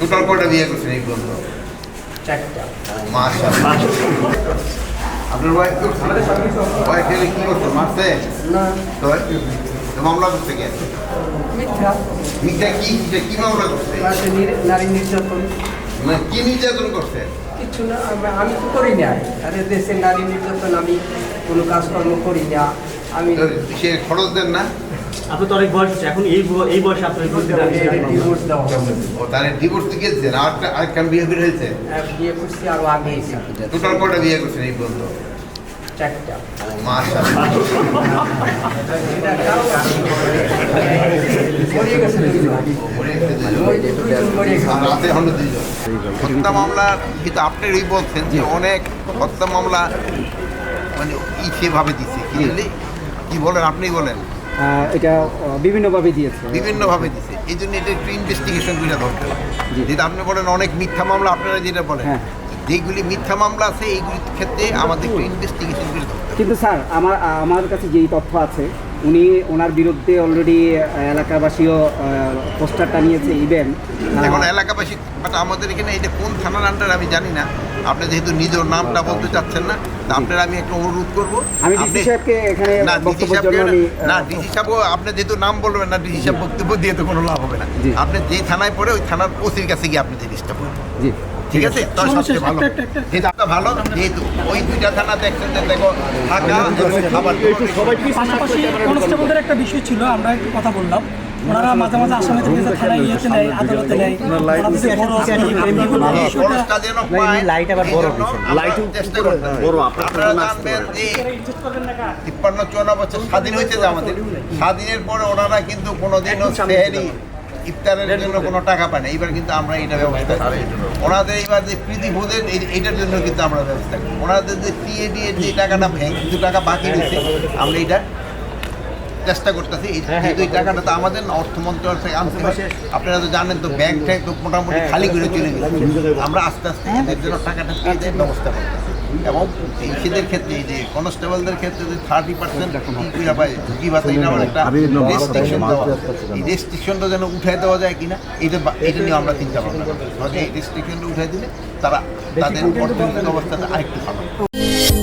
Total কয়টা বিয়ে করছেন এই পর্যন্ত চারটা। আপনার ওয়াইফ ওয়াইফ এলে কি করতো? মারছে না। তো তো মামলা করতে গেছে মিথ্যা। কি? কি মামলা করছে? নারী নির্যাতন। কি নির্যাতন করছে? কিছু না আমি- তো করি না। আরে দেশে নারী নির্যাতন আমি কোনো কাজকর্ম করি না। আমি সে খরচ দেন না? আপনার তো অনেক বয়স হচ্ছে এখন এই এই বয়সে আপনার ডিভোর্স দেওয়া ও তাহলে ডিভোর্স গেছেন আর আরেকটা বিয়ে করে হয়েছে? বিয়ে করছি আরও আগে টোটাল কয়টা বিয়ে করছেন এই পর্যন্ত? চারটা। মাশাআল্লাহ। মরিয়ে গেছে দুজন। ওই যে দুজন মরিয়ে গেছে। আর রাতে হলো দুইজন। হত্যা মামলা কিন্তু আপনি এই বলছেন যে অনেক হত্যা মামলা মানে ই সেভাবে দিচ্ছে। কি বলে? কি বলেন? আপনি বলেন। এটা বিভিন্নভাবে দিয়েছে। বিভিন্নভাবে দিছে এই জন্য এটা একটু ইনভেস্টিগেশন করে ধরতে হবে যেটা আপনি বলেন অনেক মিথ্যা মামলা আপনারা যেটা বলেন হ্যাঁ। যেগুলি মিথ্যা মামলা আছে এইগুলির ক্ষেত্রে আমাদের একটু ইনভেস্টিগেশন করে ধরতে কিন্তু স্যার আমার আমার কাছে যেই তথ্য আছে উনি ওনার বিরুদ্ধে অলরেডি এলাকাবাসীও পোস্টার টানিয়েছে ইভেন এখন এলাকাবাসী বাট আমাদের এখানে এটা কোন থানার আন্ডার আমি জানি না। আপনি যেহেতু নিজের নামটা বলতে চাচ্ছেন না আপনার আমি একটা অনুরোধ করব। আমি ডিসি সাহেবকে এখানে না ডিসি বক্তব্যের সাহেবকে জন্য আমি না ডিসি সাহেব আপনি যেহেতু নাম বলবেন না ডিসি সাহেব বক্তব্য দিয়ে তো কোনো লাভ হবে না। আপনি যে থানায় পড়ে ওই থানার ওসির কাছে গিয়ে আপনি জিনিসটা বলবেন জি। ঠিক আছে? তার সবচেয়ে ভালো। যেটা ভালো যেহেতু ওই দুইটা থানা দেখছেন যে দেখো থাকা এবং খাবার পাশাপাশি কনস্টেবলদের একটা বিষয় ছিল আমরা একটু কথা বললাম। ওনারা মাঝে মাঝে আসামি থেকে যে থানায় ইয়েতে নেয় আদালতে নেয় লাইট আবার বড় হবে। বড়, আপনারা জানবেন যে তিপ্পান্ন চুয়ান্ন বছর স্বাধীন হয়েছে যে আমাদের। স্বাধীনের পরে ওনারা কিন্তু কোনোদিনও সেহেরি ইফতারের জন্য কোনো টাকা পায় না। এইবার কিন্তু আমরা এটা ব্যবস্থা করি। ওনাদের এইবার যে প্রীতি ভোজের এইটার জন্য কিন্তু আমরা ব্যবস্থা করি। ওনাদের যে টিএডি এর যে টাকাটা কিছু টাকা বাকি রয়েছে আমরা এইটা চেষ্টা করতেছি। এই- যেহেতু এই টাকাটা তো আমাদের অর্থ মন্ত্রণালয় থেকে আনতে হয়। আপনারা তো জানেন তো ব্যাংক ট্যাঙ্ক তো মোটামুটি খালি করে চলে গেছে। আমরা আস্তে আস্তে এদের জন্য টাকাটা পেয়ে দেওয়ার ব্যবস্থা করতেছি। এবং এই সেদের ক্ষেত্রে এই যে কনস্টেবলদের ক্ষেত্রে যে থার্টি পার্সেন্ট ঝুঁকি এটা আমার একটা রেস্ট্রিকশন দেওয়া এই রেস্ট্রিকশনটা যেন উঠাই দেওয়া যায় কিনা এটা এটা নিয়ে আমরা চিন্তা ভাবনা করি এই রেস্ট্রিকশনটা উঠাই দিলে তারা তাদের অর্থনৈতিক অবস্থাটা আরেকটু ভালো। হবে।